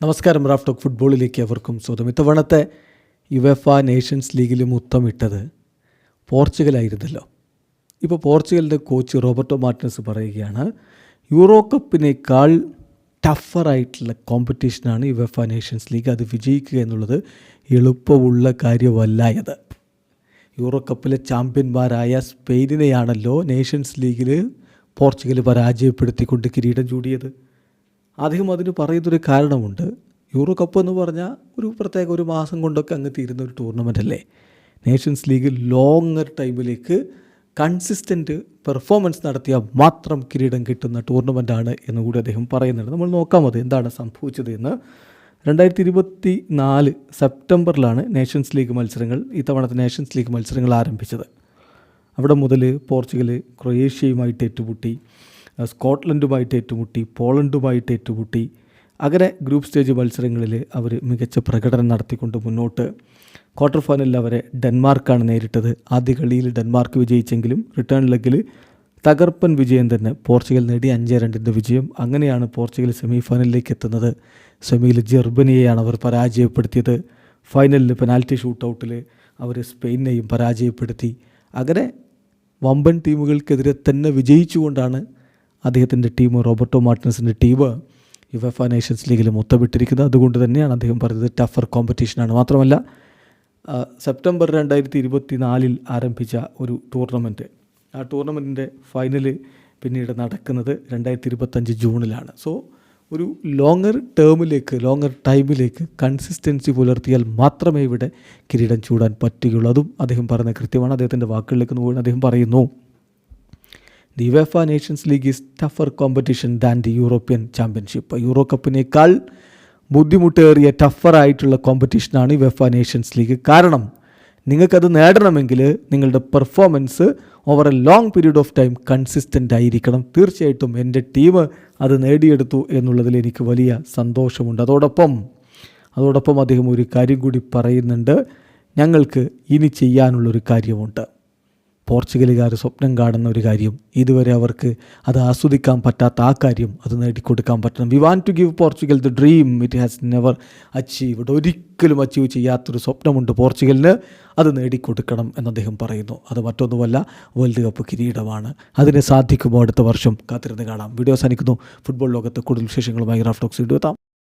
നമസ്കാരം Raf talk ഫുട്ബോളിലേക്ക് അവർക്കും സ്വന്തം ഇത്തവണത്തെ യുവഫ നേഷൻസ് ലീഗിൽ മുത്തമിട്ടത് പോർച്ചുഗലായിരുന്നല്ലോ. ഇപ്പോൾ പോർച്ചുഗലിന്റെ കോച്ച് റോബർട്ടോ മാർട്ടിനസ് പറയുകയാണ് യൂറോ കപ്പിനേക്കാൾ ടഫറായിട്ടുള്ള കോമ്പറ്റീഷനാണ് യുവഫ നേഷൻസ് ലീഗ് അത് വിജയിക്കുക എന്നുള്ളത് എളുപ്പമുള്ള കാര്യമല്ലായത് യൂറോ കപ്പിലെ ചാമ്പ്യന്മാരായ സ്പെയിനിനെയാണല്ലോ നേഷൻസ് ലീഗിൽ പോർച്ചുഗൽ പരാജയപ്പെടുത്തിക്കൊണ്ട് കിരീടം ചൂടിയത്. അദ്ദേഹം അതിന് പറയുന്നൊരു കാരണമുണ്ട്. യൂറോ കപ്പ് എന്ന് പറഞ്ഞാൽ ഒരു പ്രത്യേക ഒരു മാസം കൊണ്ടൊക്കെ അങ്ങ് തീരുന്ന ഒരു ടൂർണമെന്റ് അല്ലേ? നേഷൻസ് ലീഗ് ലോങ്ങർ ടൈമിലേക്ക് കൺസിസ്റ്റന്റ് പെർഫോമൻസ് നടത്തിയാൽ മാത്രം കിരീടം കിട്ടുന്ന ടൂർണമെന്റാണ് എന്ന് കൂടി അദ്ദേഹം പറയുന്നുണ്ട്. നമ്മൾ നോക്കാം അത് എന്താണ് സംഭവിച്ചത് എന്ന്. രണ്ടായിരത്തി ഇരുപത്തി നാല് സെപ്റ്റംബറിലാണ് നേഷൻസ് ലീഗ് മത്സരങ്ങൾ ഇത്തവണത്തെ നേഷൻസ് ലീഗ് മത്സരങ്ങൾ ആരംഭിച്ചത്. അവിടെ മുതൽ പോർച്ചുഗൽ ക്രൊയേഷ്യയുമായിട്ട് ഏറ്റുമുട്ടി. സ്കോട്ട്ലൻഡുമായിട്ട് ഏറ്റുമുട്ടി പോളണ്ടുമായിട്ട് ഏറ്റുമുട്ടി അങ്ങനെ ഗ്രൂപ്പ് സ്റ്റേജ് മത്സരങ്ങളിൽ അവർ മികച്ച പ്രകടനം നടത്തിക്കൊണ്ട് മുന്നോട്ട്. ക്വാർട്ടർ ഫൈനലിൽ അവരെ ഡെൻമാർക്കാണ് നേരിട്ടത്. ആദ്യ കളിയിൽ ഡെൻമാർക്ക് വിജയിച്ചെങ്കിലും റിട്ടേൺ ലെഗിൽ തകർപ്പൻ വിജയം തന്നെ പോർച്ചുഗൽ നേടി അഞ്ച് രണ്ടിന്റെ വിജയം. അങ്ങനെയാണ് പോർച്ചുഗൽ സെമി ഫൈനലിലേക്ക് എത്തുന്നത്. സെമിയിൽ ജർമ്മനിയെയാണ് അവർ പരാജയപ്പെടുത്തിയത്. ഫൈനലിൽ പെനാൽറ്റി ഷൂട്ടൗട്ടിൽ അവർ സ്പെയിനെയും പരാജയപ്പെടുത്തി. അങ്ങനെ വമ്പൻ ടീമുകൾക്കെതിരെ തന്നെ വിജയിച്ചുകൊണ്ടാണ് അദ്ദേഹത്തിന്റെ ടീം റോബർട്ടോ മാർട്ടിനസിന്റെ ടീം യുവഫ നേഷൻസ് ലീഗിൽ മൊത്തമിട്ടിരിക്കുന്നത്. അതുകൊണ്ട് തന്നെയാണ് അദ്ദേഹം പറഞ്ഞത് ടഫർ കോമ്പറ്റീഷനാണ്. മാത്രമല്ല സെപ്റ്റംബർ രണ്ടായിരത്തി ഇരുപത്തി നാലിൽ ആരംഭിച്ച ഒരു ടൂർണമെന്റ്. ആ ടൂർണമെന്റിന്റെ ഫൈനൽ പിന്നീട് നടക്കുന്നത് രണ്ടായിരത്തി ഇരുപത്തഞ്ച് ജൂണിലാണ്. സോ ഒരു ലോങ്ങർ ടേമിലേക്ക് ലോങ്ങർ ടൈമിലേക്ക് കൺസിസ്റ്റൻസി പുലർത്തിയാൽ മാത്രമേ ഇവിടെ കിരീടം ചൂടാൻ പറ്റുകയുള്ളൂ. അതും അദ്ദേഹം പറഞ്ഞ കൃത്യമാണ്. അദ്ദേഹത്തിന്റെ വാക്കുകളിലേക്ക് നോക്കുകയാണ് അദ്ദേഹം പറയുന്നു the UEFA Nations League is tougher competition than the European Championship Euro കപ്പിനേക്കാൾ ബുദ്ധിമുട്ടേറിയ ടഫറായിട്ടുള്ള കോമ്പറ്റീഷനാണ് വെഫ നേഷൻസ് ലീഗ് കാരണം നിങ്ങൾക്കത് നേടണമെങ്കിൽ നിങ്ങളുടെ performance over a long period of time consistent ആയിരിക്കണം. തീർച്ചയായിട്ടും എന്റെ ടീം അത് നേടിയെടുത്തു എന്നുള്ളതിൽ എനിക്ക് വലിയ സന്തോഷമുണ്ട്. അതോടൊപ്പം അതോടൊപ്പം അദ്ദേഹം ഒരു കാര്യം കൂടി പറയുന്നുണ്ട്. ഞങ്ങൾക്ക് ഇനി ചെയ്യാനുള്ളൊരു കാര്യമുണ്ട്. പോർച്ചുഗലുകാർ സ്വപ്നം കാണുന്ന ഒരു കാര്യം ഇതുവരെ അവർക്ക് അത് ആസ്വദിക്കാൻ പറ്റാത്ത ആ കാര്യം അത് നേടിക്കൊടുക്കാൻ പറ്റണം. We want to give Portugal the dream it has never achieved ഒരിക്കലും അച്ചീവ് ചെയ്യാത്തൊരു സ്വപ്നമുണ്ട് പോർച്ചുഗലിന്. അത് നേടിക്കൊടുക്കണം എന്ന് അദ്ദേഹം പറയുന്നു. അത് മറ്റൊന്നുമല്ല വേൾഡ് കപ്പ് കിരീടമാണ്. അതിനെ സാധിക്കുമോ അടുത്ത വർഷം? കാത്തിരുന്ന് കാണാം. വീഡിയോ സാധിക്കുന്നു ഫുട്ബോൾ ലോകത്ത് കൂടുതൽ വിശേഷങ്ങളുമായി റാഫ്റ്റോക്സ് ഇടുവെത്താം